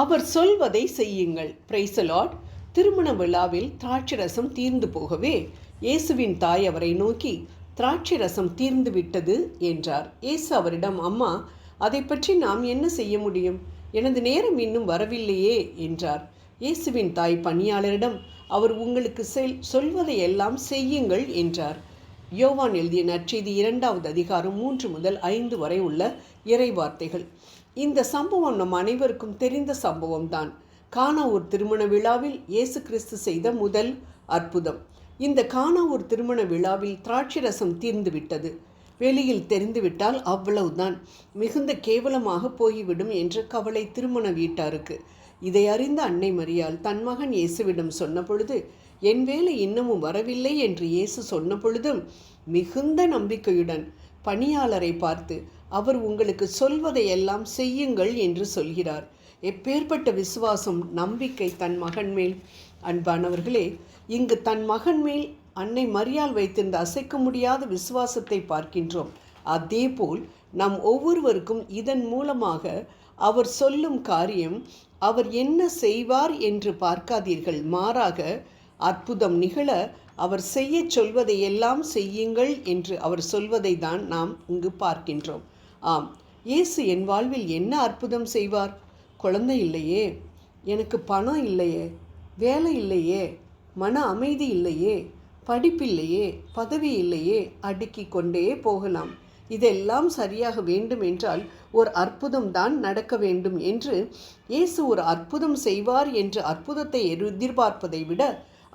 அவர் சொல்வதை செய்யுங்கள். பிரைசலாட் திருமண விழாவில் திராட்சரசம் தீர்ந்து போகவே இயேசுவின் தாய் அவரை நோக்கி திராட்சரசம் தீர்ந்து விட்டது என்றார். இயேசு அவரிடம் அம்மா அதை பற்றி நாம் என்ன செய்ய முடியும்? எனது நேரம் இன்னும் வரவில்லையே என்றார். இயேசுவின் தாய் பணியாளரிடம் அவர் உங்களுக்கு செல் சொல்வதை எல்லாம் செய்யுங்கள் என்றார். யோவான் எழுதிய நற்செய்தி இரண்டாவது அதிகாரம் மூன்று முதல் ஐந்து வரை உள்ள இறை வார்த்தைகள் இந்த சம்பவம் நம் அனைவருக்கும் தெரிந்த சம்பவம்தான். கானாவூர் திருமண விழாவில் இயேசு கிறிஸ்து செய்த முதல் அற்புதம். இந்த கானாவூர் திருமண விழாவில் திராட்சரசம் தீர்ந்து விட்டது. வெளியில் தெரிந்துவிட்டால் அவ்வளவுதான். மிகுந்த கேவலமாக போய்விடும் என்ற கவலை திருமண வீட்டாருக்கு. இதை அறிந்த அன்னை மரியால் தன் மகன் இயேசுவிடம் சொன்ன பொழுது என் வேலை இன்னமும் வரவில்லை என்று இயேசு சொன்ன பொழுதும் மிகுந்த நம்பிக்கையுடன் பணியாளரை பார்த்து அவர் உங்களுக்கு சொல்வதையெல்லாம் செய்யுங்கள் என்று சொல்கிறார். எப்பேற்பட்ட விசுவாசம் நம்பிக்கை தன் மகன் மேல்? அன்பானவர்களே இங்கு தன் மகன் மேல் அன்னை மரியால் வைத்திருந்த அசைக்க முடியாத விசுவாசத்தை பார்க்கின்றோம். அதேபோல் நம் ஒவ்வொருவருக்கும் இதன் மூலமாக அவர் சொல்லும் காரியம் அவர் என்ன செய்வார் என்று பார்க்காதீர்கள். மாறாக அற்புதம் நிகழ அவர் செய்ய சொல்வதை எல்லாம் செய்யுங்கள் என்று அவர் சொல்வதை தான் நாம் இங்கு பார்க்கின்றோம். ஆம் இயேசு என் வாழ்வில் என்ன அற்புதம் செய்வார்? குழந்தை இல்லையே எனக்கு பணம் இல்லையே வேலை இல்லையே மன அமைதி இல்லையே படிப்பில்லையே பதவி இல்லையே அடுக்கி கொண்டே போகலாம். இதெல்லாம் சரியாக வேண்டும் என்றால் ஒரு அற்புதம் தான் நடக்க வேண்டும் என்று இயேசு ஒரு அற்புதம் செய்வார் என்று அற்புதத்தை எதிர்பார்ப்பதை விட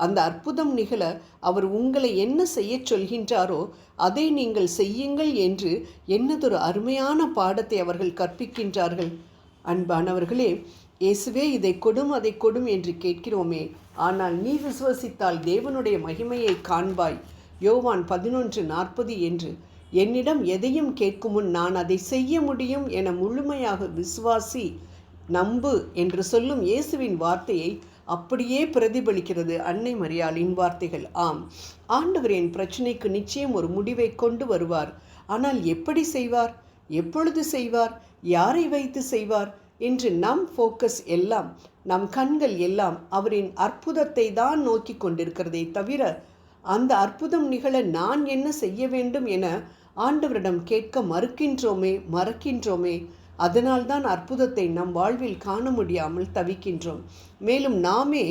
அந்த அற்புதம் நிகழ அவர் உங்களை என்ன செய்யச் சொல்கின்றாரோ அதை நீங்கள் செய்யுங்கள் என்று என்னதொரு அருமையான பாடத்தை அவர்கள் கற்பிக்கின்றார்கள். அன்பானவர்களே இயேசுவே இதை கொடும் அதை கொடும் என்று கேட்கிறோமே. ஆனால் நீ விசுவசித்தால் தேவனுடைய மகிமையை காண்பாய். யோவான் பதினொன்று நாற்பது என்று என்னிடம் எதையும் கேட்கும் முன் நான் அதை செய்ய முடியும் என முழுமையாக விசுவாசி நம்பு என்று சொல்லும் இயேசுவின் வார்த்தையை அப்படியே பிரதிபலிக்கிறது அன்னை மரியாளின் வார்த்தைகள். ஆம் ஆண்டவர் என் பிரச்சனைக்கு நிச்சயம் ஒரு முடிவை கொண்டு வருவார். ஆனால் எப்படி செய்வார்? எப்பொழுது செய்வார்? யாரை வைத்து செய்வார்? என்று நம் ஃபோக்கஸ் எல்லாம் நம் கண்கள் எல்லாம் அவரின் அற்புதத்தை தான் நோக்கி கொண்டிருக்கிறதே தவிர அந்த அற்புதம் நிகழ நான் என்ன செய்ய வேண்டும் என ஆண்டவரிடம் கேட்க மறுக்கின்றோமே மறக்கின்றோமே? அதனால்தான் அற்புதத்தை நம் வாழ்வில் காண முடியாமல் தவிக்கின்றோம். மேலும் நாமே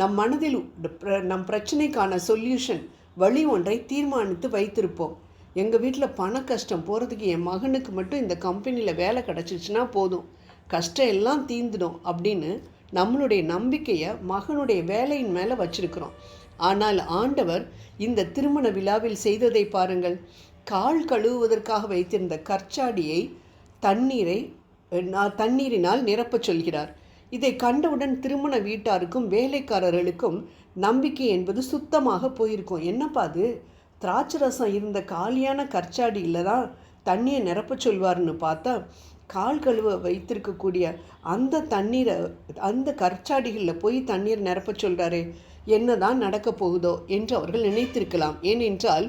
நம் மனதில் நம் பிரச்சனைக்கான சொல்யூஷன் வழி ஒன்றை தீர்மானித்து வைத்திருப்போம். எங்கள் வீட்டில் பண கஷ்டம் போகிறதுக்கு என் மகனுக்கு மட்டும் இந்த கம்பெனியில் வேலை கிடச்சிச்சுன்னா போதும். கஷ்டம் எல்லாம் தீந்துடும் அப்படின்னு நம்மளுடைய நம்பிக்கையை மகனுடைய வேலையின் மேலே வச்சிருக்கிறோம். ஆனால் ஆண்டவர் இந்த திருமண விழாவில் செய்ததை பாருங்கள். கால் கழுவுவதற்காக வைத்திருந்த கற்சாடியை தண்ணீரை தண்ணீரினால் நிரப்பச் சொல்கிறார். இதை கண்டவுடன் திருமண வீட்டாருக்கும் வேலைக்காரர்களுக்கும் நம்பிக்கை என்பது சுத்தமாக போயிருக்கும். என்னப்பா அது? திராட்சை ரசம் இருந்த காலியான கற்சாடியில் தான் தண்ணியை நிரப்பச் சொல்வார்னு பார்த்தா கால் கழுவ வைத்திருக்கக்கூடிய அந்த தண்ணீரை அந்த கற்சாடிகளில் போய் தண்ணீர் நிரப்பச் சொல்கிறாரே என்னதான் நடக்கப் போகுதோ என்று அவர்கள் நினைத்திருக்கலாம். ஏனென்றால்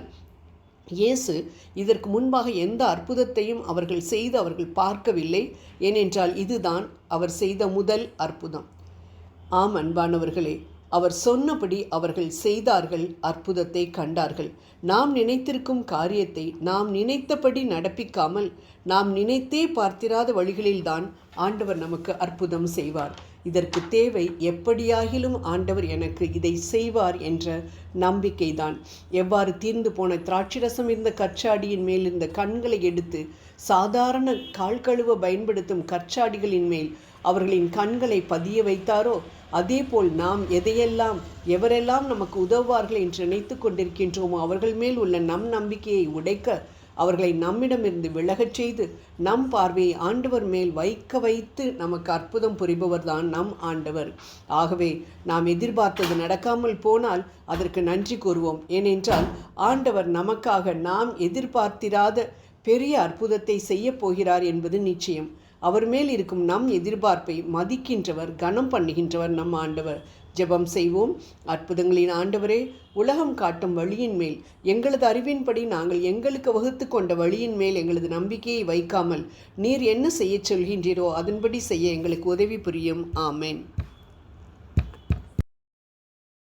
இயேசு இதற்கு முன்பாக எந்த அற்புதத்தையும் அவர்கள் செய்து அவர்கள் பார்க்கவில்லை. ஏனென்றால் இதுதான் அவர் செய்த முதல் அற்புதம். ஆம் அன்பானவர்களே அவர் சொன்னபடி அவர்கள் செய்தார்கள் அற்புதத்தை கண்டார்கள். நாம் நினைத்திருக்கும் காரியத்தை நாம் நினைத்தபடி நடப்பிக்காமல் நாம் நினைத்தே பார்த்திராத வழிகளில்தான் ஆண்டவர் நமக்கு அற்புதம் செய்வார். இதற்கு தேவை எப்படியாகிலும் ஆண்டவர் எனக்கு இதை செய்வார் என்ற நம்பிக்கைதான். எவ்வாறு தீர்ந்து போன திராட்சரசம் இருந்த கற்சாடியின் மேல் இருந்த கண்களை எடுத்து சாதாரண கால் கழுவ பயன்படுத்தும் கற்சாடிகளின் மேல் அவர்களின் கண்களை பதிய வைத்தாரோ அதேபோல் நாம் எதையெல்லாம் எவரெல்லாம் நமக்கு உதவுவார்கள் என்று நினைத்து கொண்டிருக்கின்றோமோ அவர்கள் மேல் உள்ள நம் நம்பிக்கையை உடைக்க அவர்களை நம்மிடமிருந்து விலகச் செய்து நம் பார்வையை ஆண்டவர் மேல் வைக்க வைத்து நமக்கு அற்புதம் புரிபவர் தான் நம் ஆண்டவர். ஆகவே நாம் எதிர்பார்த்தது நடக்காமல் போனால் அதற்கு நன்றி கூறுவோம். ஏனென்றால் ஆண்டவர் நமக்காக நாம் எதிர்பார்த்திராத பெரிய அற்புதத்தை செய்யப் போகிறார் என்பது நிச்சயம். அவர் மேல் இருக்கும் நம் எதிர்பார்ப்பை மதிக்கின்றவர் கனம் பண்ணுகின்றவர் நம் ஆண்டவர். ஜெபம் செய்வோம். அற்புதங்களின் ஆண்டவரே உலகம் காட்டும் வழியின் மேல் எங்களது அறிவின்படி நாங்கள் எங்களுக்கு வகுத்து கொண்ட வழியின் மேல் எங்களது நம்பிக்கையை வைக்காமல் நீர் என்ன செய்யச் சொல்கின்றீரோ அதன்படி செய்ய எங்களுக்கு உதவி புரியும். ஆமேன்.